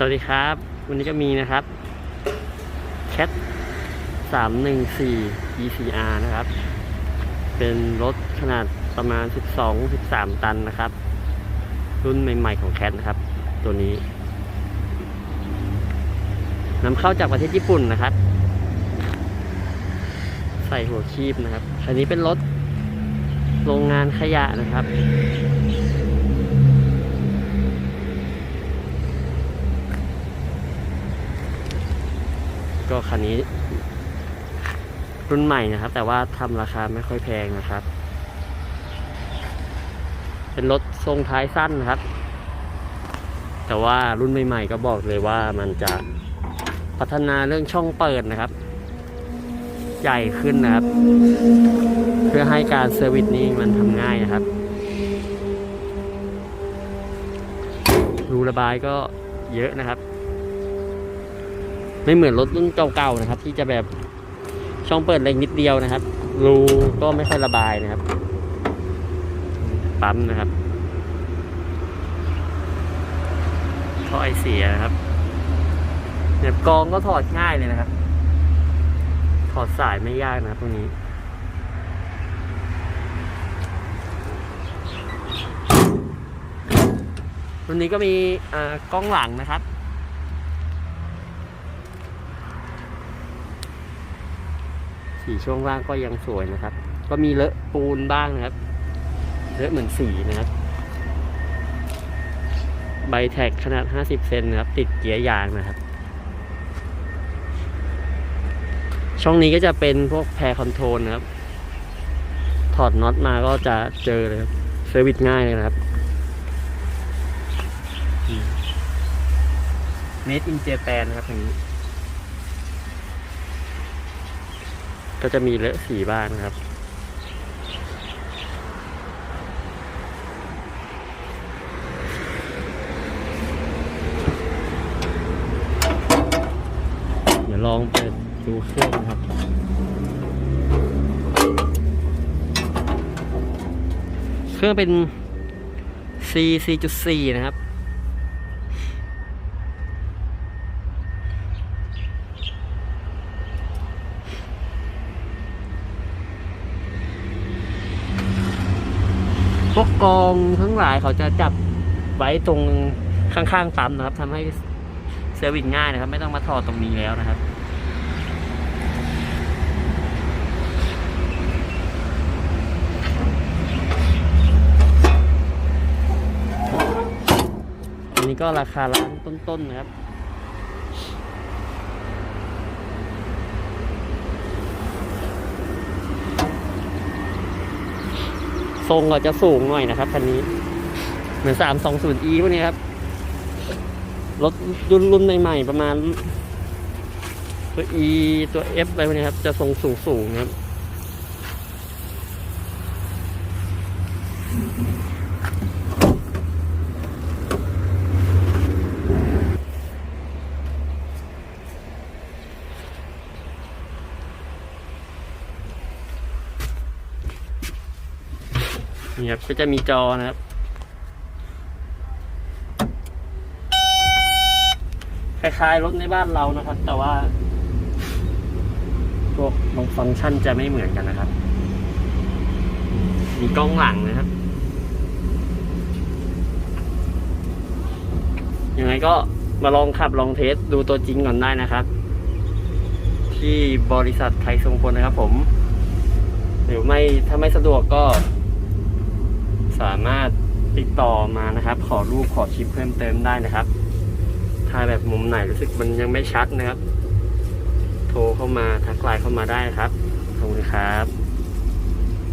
สวัสดีครับ วันนี้ก็มีนะครับ Cat 314 ECR นะครับ เป็นรถขนาดประมาณ 12-13 ตันนะครับ รุ่นใหม่ๆของ Cat นะครับ ตัวนี้นำเข้าจากประเทศญี่ปุ่นนะครับ ใส่หัวคีบนะครับคันนี้เป็นรถโรงงานขยะนะครับ ก็คันนี้ รุ่นใหม่นะครับ แต่ว่าทำราคาไม่ค่อยแพงนะครับ เป็นรถทรงท้ายสั้นนะครับ แต่ว่ารุ่นใหม่ๆก็บอกเลยว่ามันจะพัฒนาเรื่องช่องเปิดนะครับ ใหญ่ขึ้นนะครับ เพื่อให้การเซอร์วิสนี้มันทำง่ายนะครับรูระบายก็เยอะนะครับ ไม่เหมือนรถรุ่นเก่าๆนะครับ ที่จะแบบช่องเปิดเล็กนิดเดียวนะครับ รูก็ไม่ค่อยระบายนะครับ ปั๊มนะครับท่อไอเสียนะครับเนี่ยกองก็ถอดง่ายเลยนะครับ ถอดสายไม่ยากนะครับตรงนี้วันนี้ก็มีอ่ากล้องหลังนะครับ สีช่วงล่างก็ยังสวยนะครับ ก็มีเลอะปูนบ้างนะครับ เลอะเหมือนสีนะครับ ใบแท็กขนาด 50 เซนนะครับ ติดเกียร์ยางนะครับ ช่องนี้ก็จะเป็นพวกแพรคอนโทรลนะครับ ถอดน็อตมาก็จะเจอเลยครับเซอร์วิสง่ายเลยนะครับเมดอินเจแปนนะครับอย่างนี้ ก็จะมีเลอะสีบ้างนครับ เดี๋ยวลองเปิดดูเครื่องนะครับเครื่องเป็น C C.4 นะครับ พวกกองทั้งหลายเขาจะจับไว้ตรงข้างๆปั๊มนะครับทำให้เซอร์วิสง่ายนะครับ ไม่ต้องมาถอดตรงนี้แล้วนะครับอันนี้ก็ราคาร้านต้นๆนะครับ ทรงก็จะสูงหน่อยนะครับคันนี้เหมือน 320e พวกนี้ครับรถรุ่นรุ่นใหม่ๆประมาณตัว e ตัว f อะไรพวกนี้ครับ จะทรงสูงสูงๆครับ นี่ครับก็จะมีจอนะครับคล้ายๆรถในบ้านเรานะครับ แต่ว่าพวกบางฟังก์ชันจะไม่เหมือนกันนะครับ มีกล้องหลังนะครับ ยังไงก็มาลองขับลองเทสดูตัวจริงก่อนได้นะครับ ที่บริษัทไทยทรงพลนะครับผม หรือไม่ถ้าไม่สะดวกก็ สามารถติดต่อมานะครับ ขอรูปขอคลิปเพิ่มเติมได้นะครับถ้าแบบมุมไหนรู้สึกมันยังไม่ชัดนะครับ โทรเข้ามาทักไลน์เข้ามาได้ครับขอบคุณครับ